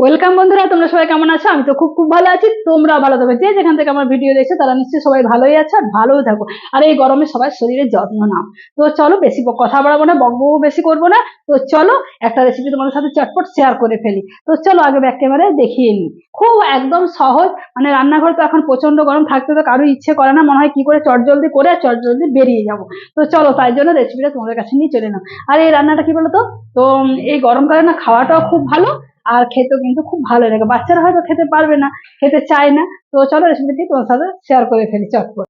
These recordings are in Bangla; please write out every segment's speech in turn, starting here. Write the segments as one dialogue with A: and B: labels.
A: ওয়েলকাম বন্ধুরা, তোমরা সবাই কেমন আছো? আমি তো খুব খুব ভালো আছি। তোমরা ভালো থাকবে যে যেখান থেকে আমার ভিডিও দেখছ, তারা নিশ্চয়ই সবাই ভালোই আছে আর ভালোই থাকো। আর এই গরমে সবাই শরীরের যত্ন নাও। তো চলো বেশি কথা বাড়াবো না বকবকও বেশি করব না। তো চলো একটা রেসিপি তোমাদের সাথে চটপট শেয়ার করে ফেলি। তো চলো আগে ব্যাক ক্যামেরায় দেখিয়ে নিই। খুব একদম সহজ মানে রান্নাঘর তো এখন প্রচণ্ড গরম, থাকতে তো কারও ইচ্ছে করে না। মনে হয় কি করে চটজলদি করে আর চটজলদি বেরিয়ে যাব। তো চলো তাই জন্য রেসিপিটা তোমাদের কাছে নিয়ে চলে নাও। আর এই রান্নাটা কি বলতো? তো এই গরমকালে না খাওয়াটাও খুব ভালো। আর খেতেও কিন্তু খুব ভালো লাগে। বাচ্চারা হয়তো খেতে পারবে না, খেতে চায় না। তো চলো রেসিপিটি তোমার সাথে শেয়ার করে ফেলি, চটপট।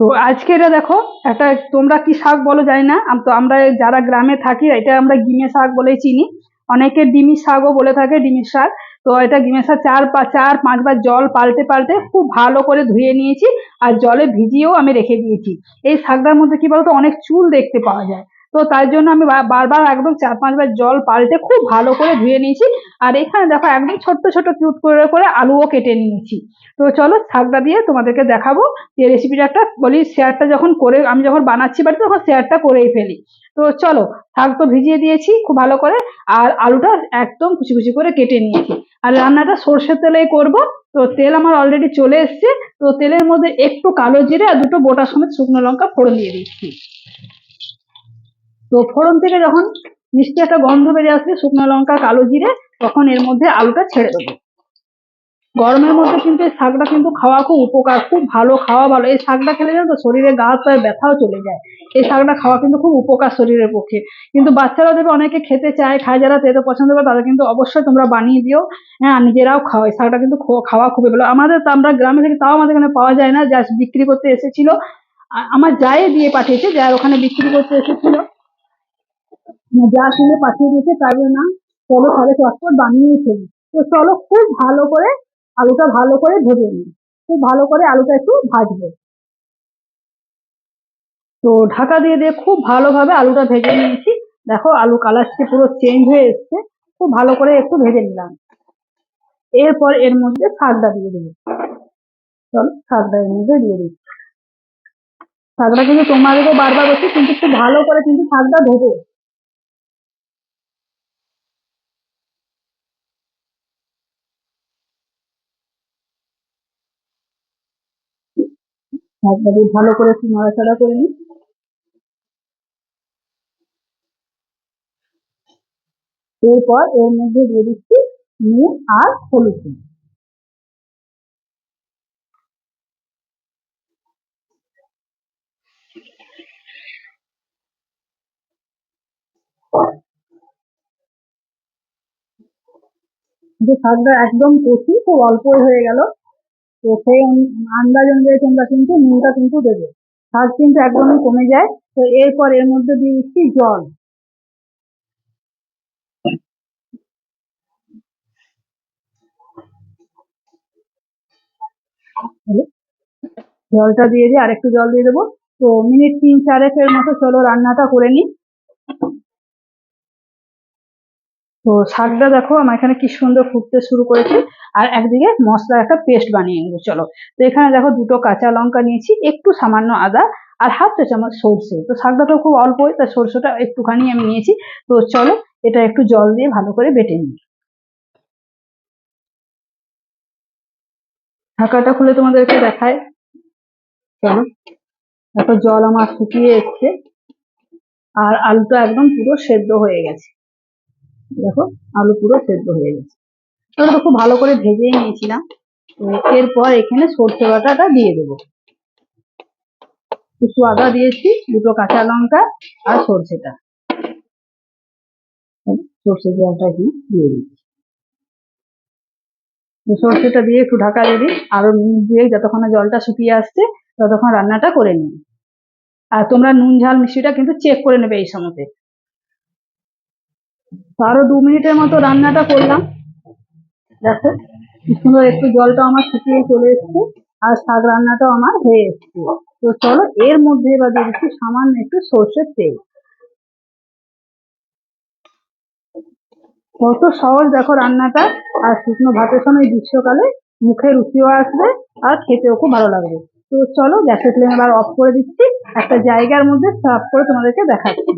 A: তো আজকে এটা দেখো, একটা তোমরা কি শাক বলো জানি না। তো আমরা যারা গ্রামে থাকি, এটা আমরা গিমে শাক বলেই চিনি। অনেকে ডিমি শাকও বলে থাকে ডিমির শাক। তো এটা গিমে শাক চার পা, চার পাঁচবার জল পাল্টে পাল্টে খুব ভালো করে ধুয়ে নিয়েছি। আর জলে ভিজিয়েও আমি রেখে দিয়েছি। এই শাকটার মধ্যে কি বলতো, অনেক চুল দেখতে পাওয়া যায়। তো তার জন্য আমি বারবার একদম চার পাঁচবার জল পাল্টে খুব ভালো করে ধুয়ে নিয়েছি। আর এখানে দেখো একদম ছোট্ট ছোট্ট কিউট করে করে আলুও কেটে নিয়েছি। তো চলো শাকটা দিয়ে তোমাদেরকে দেখাবো যে রেসিপিটা একটা বলি, শেয়ারটা যখন করে, আমি যখন বানাচ্ছি বাড়িতে তখন শেয়ারটা করেই ফেলি। তো চলো শাক তো ভিজিয়ে দিয়েছি খুব ভালো করে, আর আলুটা একদম কুচি কুচি করে কেটে নিয়েছি। আর রান্নাটা সর্ষের তেলেই করব। তো তেল আমার অলরেডি চলে এসছে। তো তেলের মধ্যে একটু কালো জিরে আর দুটো গোটা সমেত শুকনো লঙ্কা ফোড়ন দিয়ে দিচ্ছি। তো ফোড়ন থেকে যখন মিষ্টি একটা গন্ধ বেরিয়ে আসবে শুকনো লঙ্কা, কালো জিরে, তখন এর মধ্যে আলুটা ছেড়ে দেবো। গরমের মধ্যে কিন্তু এই শাকটা কিন্তু খাওয়া খুব উপকার, খুব ভালো, খাওয়া ভালো। এই শাকটা খেলে জানো তো শরীরে গা হাত ব্যথাও চলে যায়। এই শাকটা খাওয়া কিন্তু খুব উপকার শরীরের পক্ষে। কিন্তু বাচ্চারা দেবে অনেকে খেতে চায়, খায়, যারা তেতো পছন্দ করে, তাদের কিন্তু অবশ্যই তোমরা বানিয়ে দিও। হ্যাঁ নিজেরাও খাও। এই শাকটা কিন্তু খাওয়া খুবই ভালো। আমাদের তো আমরা গ্রামে থেকে, তাও আমাদের এখানে পাওয়া যায় না। যা বিক্রি করতে এসেছিল। আমার যাই দিয়ে পাঠিয়েছে, যার ওখানে বিক্রি করতে এসেছিল। যা কিনে পাঠিয়ে দিয়েছে, তার জন্য চলো তাহলে চটপট বানিয়ে ফেলি। তো চলো খুব ভালো করে আলুটা ভালো করে ভেজে নিই। খুব ভালো করে আলুটা একটু ভাজবো। তো ঢাকা দিয়ে দিয়ে খুব ভালোভাবে আলুটা ভেজে নিয়েছি। দেখো আলু কালারটি পুরো চেঞ্জ হয়ে এসছে। খুব ভালো করে একটু ভেজে নিলাম। এরপর এর মধ্যে শাকটা দিয়ে দেবো। চলো শাকটা এর মধ্যে দিয়ে দিচ্ছি শাকটা কিন্তু তোমাদেরকে বারবার বলছি কিন্তু খুব ভালো করে কিন্তু শাকটা ভেজে দিয়ে ভালো করে একটু নাড়াচাড়া করে নিই এরপর এর মধ্যে দিয়ে দিচ্ছি নুন আর হলুদ। যে শাকটা একদম কচি, খুব অল্পই হয়ে গেল তো সেই আন্দাজ অনুযায়ী তোমরা কিন্তু নুনটা কিন্তু দেবে। শাক কিন্তু একদমই কমে যায়। তো এরপর এর মধ্যে দিয়ে দিচ্ছি জল। জলটা দিয়ে দিয়ে আরেকটু জল দিয়ে দেবো। তো মিনিট তিন চারেকের মতো চলো রান্নাটা করে নিই। তো শাকটা দেখো, আমার এখানে কি সুন্দর ফুটতে শুরু করেছে। আর একদিকে মশলার একটা পেস্ট বানিয়ে নেব, চলো। তো এখানে দেখো দুটো কাঁচা লঙ্কা নিয়েছি, একটু সামান্য আদা আর হাফ চা চামচ সর্ষে। তো শাকটা তো খুব অল্পই তাই সর্ষেটা একটুখানি আমি নিয়েছি। তো চলো, এটা একটু জল দিয়ে ভালো করে বেটে নিই। ঢাকাটা খুলে তোমাদেরকে দেখায় চলো, দেখো জল আমার শুকিয়ে এসছে। আর আলুটা একদম পুরো সেদ্ধ হয়ে গেছে। দেখো, আলু পুরো সেদ্ধ হয়ে গেছে। ওটা তো খুব ভালো করে ভেজেই নিয়েছিলাম। তো এরপর এখানে সর্ষে বাটাটা দিয়ে দেবো। একটু আদা দিয়েছি, দুটো কাঁচা লঙ্কা আর সর্ষেটা। সর্ষে জলটা কি দিয়ে দিচ্ছি। সর্ষেটা দিয়ে একটু ঢাকা দিয়ে আরও নুন দিয়ে যতক্ষণ জলটা শুকিয়ে আসছে, ততক্ষণ রান্নাটা করে নিই। আর তোমরা নুন, ঝাল, মিষ্টিটা কিন্তু চেক করে নেবে এই সময়তে। আরও দু মিনিটের মতো রান্নাটা করলাম। দেখো, কি সুন্দর একটু জলটা আমার শুকিয়ে চলে এসছে, আর শাক রান্নাটাও আমার হয়ে এসছে। তো চলো, এর মধ্যে এবার দিয়ে দিচ্ছি সামান্য একটু সর্ষের তেল। কত সহজ দেখো রান্নাটা, আর শুকনো ভাতের সময় গ্রীষ্মকালে মুখে রুচিও আসবে, আর খেতেও খুব ভালো লাগবে। তো চলো, গ্যাসের ফ্লেম এবার অফ করে দিচ্ছি, একটা জায়গার মধ্যে সার্ভ করে তোমাদেরকে দেখাচ্ছি।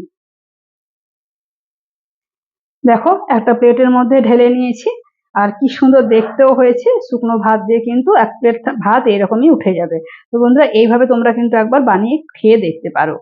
A: দেখো, একটা প্লেটের মধ্যে ঢেলে নিয়েছি। আর কি সুন্দর দেখতেও হয়েছে, শুকনো ভাত দিয়ে কিন্তু এক প্লেট ভাত এরকমই উঠে যাবে। তো বন্ধুরা, এইভাবে তোমরা কিন্তু একবার বানিয়ে খেয়ে দেখতে পারো।